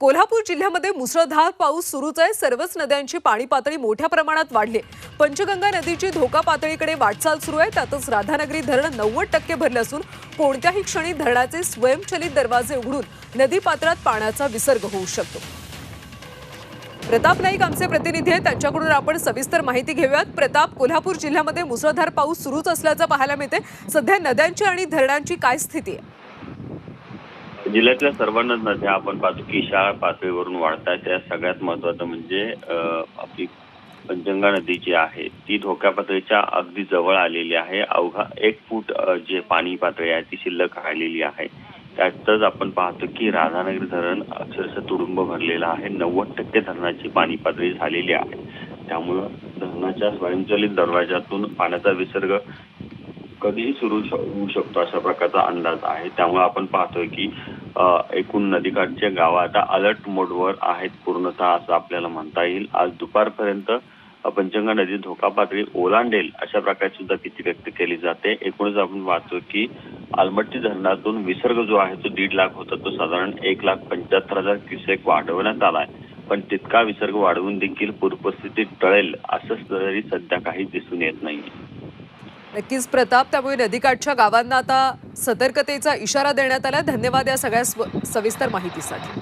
कोल्हापूर जिल्ह्यामध्ये मुसळधार पाऊस सुरूच आहे. सर्वच नद्यांची पाणी पातळी मोठ्या प्रमाणात वाढली. पंचगंगा नदीची धोका पातळीकडे वाटचाल सुरू आहे. त्यातच राधानगरी धरण नव्वद टक्के भरलं असून कोणत्याही क्षणी धरणाचे स्वयंचलित दरवाजे उघडून नदी पात्रात पाण्याचा विसर्ग होऊ शकतो. प्रताप नाईक आमचे प्रतिनिधी आहेत. त्यांच्याकडून आपण सविस्तर माहिती घेऊयात. प्रताप कोल्हापूर जिल्ह्यामध्ये मुसळधार पाऊस सुरूच असल्याचं पाहायला मिळते सध्या नद्यांची आणि धरणांची काय स्थिती आहे? जिल्ह्यातल्या सर्वांनाच नद्या आपण पाहतो की शाळा पातळीवरून वाढतात त्या सगळ्यात महत्वाचं म्हणजे आपली पंचगंगा नदी जी आहे ती धोक्या पातळीच्या अगदी जवळ आलेली आहे. अवघा एक फूट जे पाणी पातळी आहे ती शिल्लक राहिलेली आहे. त्यातच आपण पाहतो की राधानगरी धरण अक्षरशः तुडुंब भरलेलं आहे. नव्वद टक्के धरणाची पाणी पातळी झालेली आहे. त्यामुळं धरणाच्या स्वयंचलित दरवाजातून पाण्याचा विसर्ग कधीही सुरू होऊ शकतो अशा प्रकारचा अंदाज आहे. त्यामुळे आपण पाहतोय की एकूण नदीकाठच्या गावं आता अलर्ट मोडवर आहेत पूर्णतः असं आपल्याला म्हणता येईल. आज दुपारपर्यंत पंचगंगा नदी धोका पातळी ओलांडेल अशा प्रकारची सुद्धा भीती व्यक्त केली जाते. एकूणच आपण पाहतो की आलमट्टी धरणातून विसर्ग जो आहे तो दीड लाख होता. तो साधारण एक लाख पंच्याहत्तर हजार क्युसेक वाढवण्यात आला आहे. पण तितका विसर्ग वाढवून देखील पूरपरिस्थिती टळेल असं तरी सध्या काही दिसून येत नाही नक्कीच प्रताप त्यामुळे नदीकाठच्या गावांना आता सतर्कतेचा इशारा देण्यात आला. धन्यवाद या सगळ्या सविस्तर माहितीसाठी.